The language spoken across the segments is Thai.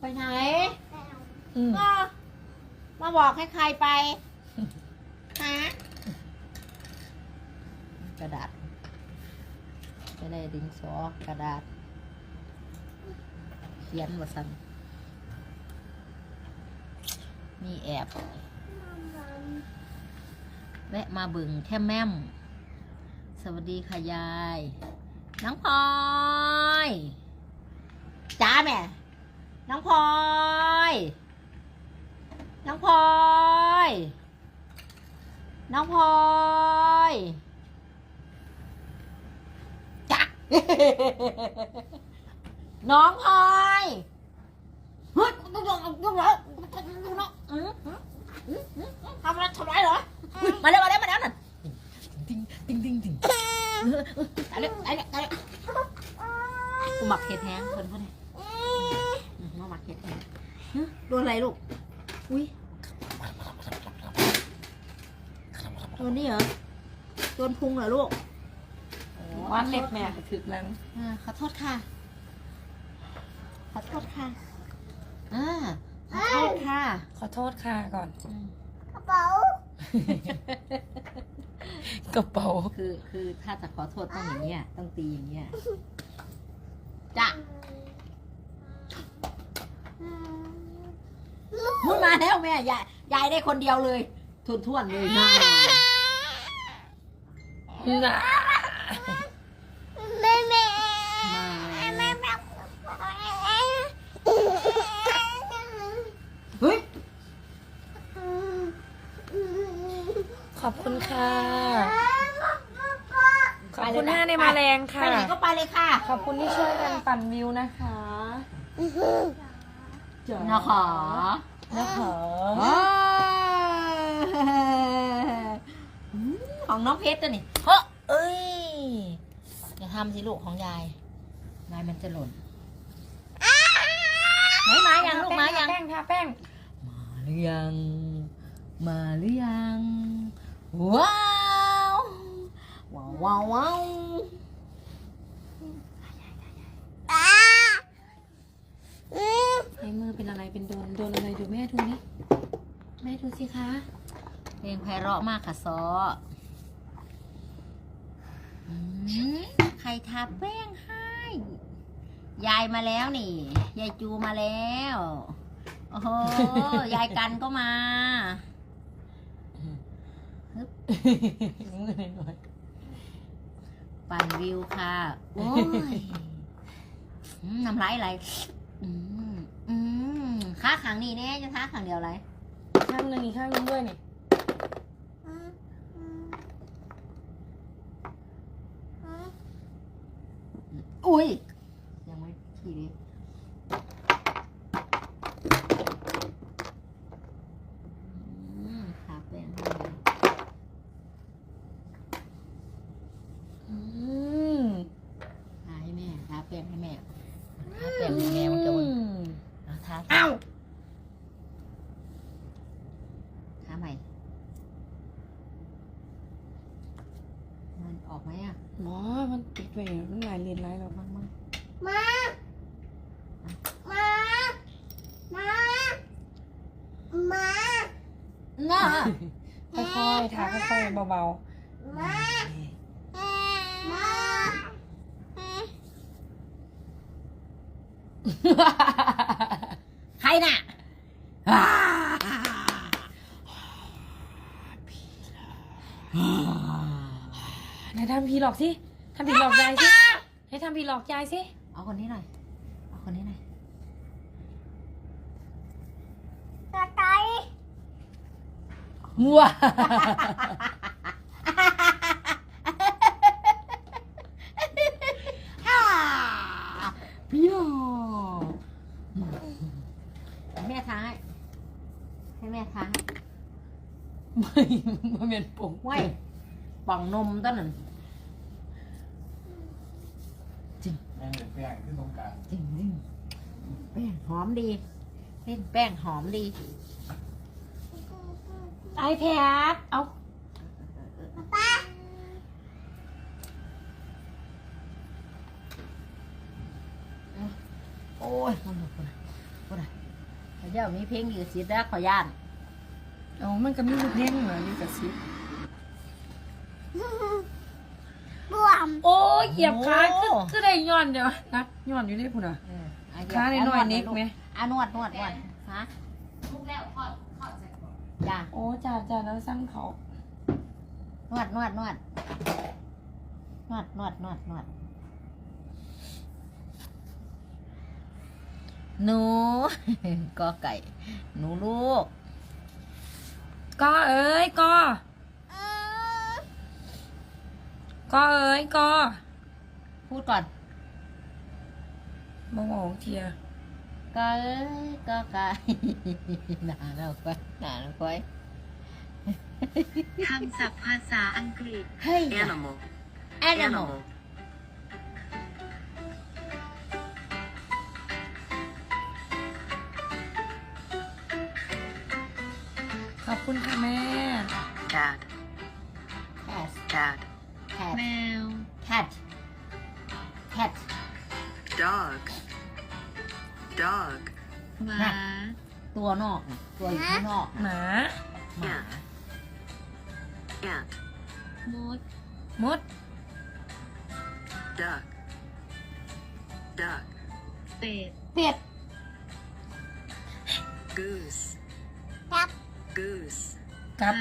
ไปไหน อืมก็มาบอกให้ใครไปฮะกระดาษ จะได้ดินสอกระดาษ เขียนว่าสันมีแอบแวะมาบึงแค่แม่ม สวัสดีค่ะยาย น้องพลอยจ้าแม่ น้องพลอย น้องพลอย น้องพลอยจ้ะน้องพลอยเฮ้ยต้องต้องต้องแล้วทำอะไรทำอะไรเหรอ มาเร็วมาเร็วมาเร็วนั่นติงติงติงติงตายแล้วตายแล้วตายแล้วกูหมักเห็ดแห้งคนพวกนี้มาห มักเห็ดแห้งโดนอะไรลูก อุ้ยโดนนี่เหรอ โดนพุงเหรอลูกวัดเล็บแม่ถึกแล้วอ่าขอโทษค่ะ ขอโทษค่ะอ่าขอโทษค่ะ ขอโทษค่ะก่อนอืมกระเป๋ากระเป๋า คือคือถ้าจะขอโทษต้องอย่างเงี้ย ต้องตีอย่างเงี้ยจ้ะ มุดมาแล้วแม่ยายยายได้คนเดียวเลยทุนท่วนๆเลยนะน่ะแม่แม่มาแม่แม่เฮ้ยขอบคุณค่ะ ขอบคุณห้าในมาแรงไปค่ะไหนก็ไปเลยค่ะขอบคุณที่ช่วยกันปั่นวิวนะคะนะขอ นะคะของน้องเพชรตัวนี่เฮ้อเอ้ยอย่าทำสิลูกของยายยายมันจะหล่นไหนมายังลูกมายัง แป้งทาแป้ง มาหรือยัง มาหรือยัง ว้าว ว้าวว้าวว้าว ให้มือเป็นอะไรเป็นโดนโดนอะไรดูแม่ดูนี่แม่ ดูสิคะ เพลงไพเราะมากค่ะซออืมใครทาแป้งให้ ยายมาแล้วนี่ ยายจูมาแล้ว โอ้โห ยายกันก็มาปั่นวิวค่ะ โอ้ยน้ำลายไหลค้าขังนี่แน่จะค้าขังเดียวไร ข้างหนึงอีกข้างหนึงด้วยนี่อุ้ยยังไม่ขี่ดิอืมทาแป้งให้ อืม ทาให้แม่ทาแป้งให้แม่ทาแป้งให้แม่มันจะมันเอาทาเอ้าทาใหม่ มันออกไหมอะ ห มอมันติดไปเนี่ยมันหลายเลนหลายแล้วบ้างมั้งมามามามาน่าค่อยๆทาค่อยๆเบามามาๆใครน่ะอ่าไหนทำพีหลอกสิทำพีหลอกยายสิให้ทำพีหลอกยายสิ เอาคนนี้หน่อย เอาคนนี้หน่อยกระต่ายว้าอ่าพี่โอแม่ท้าย ให้แม่ท้ายไม่ไม่เป็นปุ่มไว้ป่องนมต้นนั้น แม่งเป็นแป้งที่ตรงกลางจริงจริงแป้งหอมดีเล่นแป้งหอมดี ไอแพดเอาป้าโอ้ยมันหมดคนพูดอะเขาเจ้ามีเพลงอยู่สิแล้วขอย่านอ๋อมันก็มีเพลงเหมือนลิขสิ ทธิ์บวมโอ้ยเหยียบขาโอ้คือคือได้ย้อนเดี๋ยวนักย้อนอยู่ได้พุ่นอะ เอออะขาหน่อยๆนิดไหม อะนวดนวดนวดฮะทุกแล้วขอดขอดใส่ก่อนจ้าโอ้จ่าจ่าแล้วสั่งเขานวดนวดนวดนวดนวดนวดนวดหนูก็ไก่ หนูลูก ก็เอ้ยก็ ก็เอ้ยก็ พูดก่อนมองของเทียก็เอ้ยก็ไก่หนาเราไปหนาเราไปคำศัพท์ภาษาอังกฤษ เฮ้ย animal animal ขอบคุณค่ะแม่ cat cat cat cat แมว cat cat dog dog หมา ตัวนอกน่ะตัวอยู่ข้างนอกหน่ะมา หมา ant มด มด duck duck เป็ด เป็ด goose ครับ goose กับ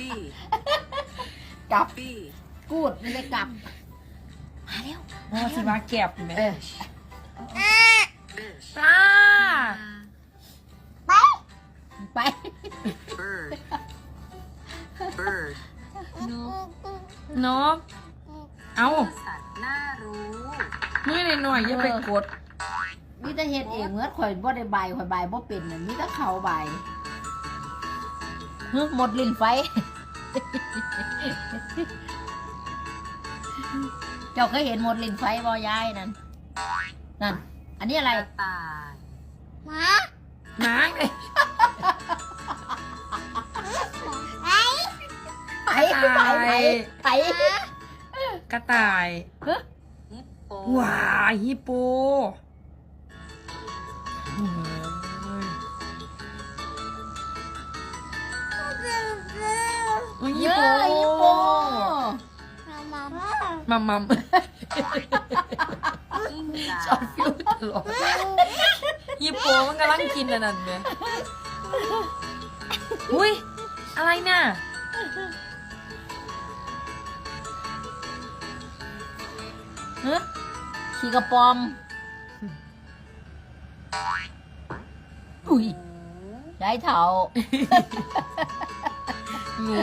bee กับ bee กูดไม่ได้กลับมาเร็วโอ้สิมาแก็บแม่เออ fish ปลาไปไป bird bird นกเอาสัตว์น่ารู้มือหน่อยๆอย่าไปกดมีแต่เฮ็ดเองเมื่อข่อยบ่ได้ใบายข่อยใบายบ่เป็นน่ะมีแต่เขาใบายฮึหมดลิ้นไฟ เจ้าเคยเห็นหมดลิ้นไฟบ่ยายนั่น นั่น อันนี้อะไรกระต่ายหมาหมาไงไอ้ไปไปไปไปกระต่ายฮิปโปว้ายฮิปโป โอ้ยเยฮิปอะโปฮิปโปมามามัมมัมกิ้งก่าชอบฟิวตลอดฮิปโปมันกำลังกินอันนั้นเนี่ยอุ้ยอะไรน่ะฮะขี่กระปอม อุ้ยยายเถา หนู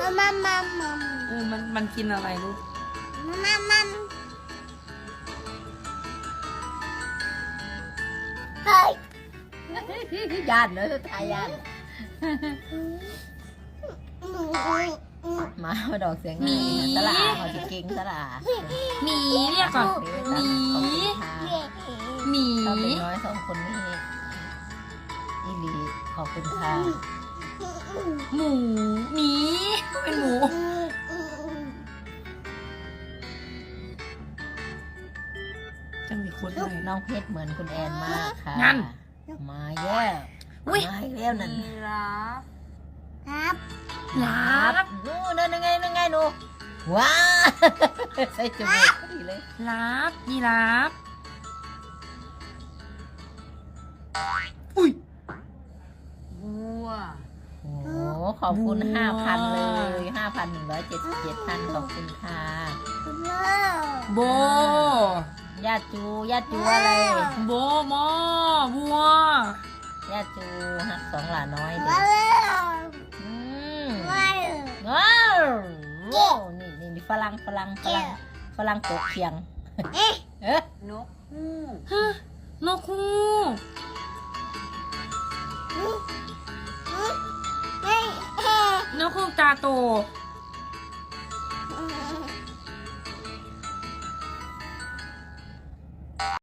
มามามามาเออมันมันกินอะไรลูกมามาเฮ้ยยานเนอะทายานมาเอาดอกเสียงงามสลาเขาจะเก่งสลาหมีเรียกก่อนหมีหมีเขาเป็นน้อยสองคนนี้อีหลีขอบคุณค่ะ หมูหมีเป็นหมู จังมีคนเลย น้องเพชรเหมือนคุณแอนมากค่ะงั้น มาแย่อุ๊ย มาอีกแล้วนั่นยีราฟครับลาบนู่นนั่นยังไงนั่นไงหนูว้าใส่จมูกพอดีเลยลาบยีราฟอุ้ยวัว โอ้โหขอบคุณบัวห้าพันเลยห้าพันหนึ่งร้อยเจ็ดสิบเจ็ดท่านขอบคุณค่ะโบญาติจูญาติจูอะไรโบมอบัวญาติจูฮักสองหลาน้อยเด็มากเลยอืมมาเลยว้าวโอ้นี่นี่นี่ฝรั่งฝรั่งฝรั่งฝรั่งตกเคียงเอ๊ะนกฮูกฮะนกฮูกเฮ้ยเฮ้ย นกงคงตาโต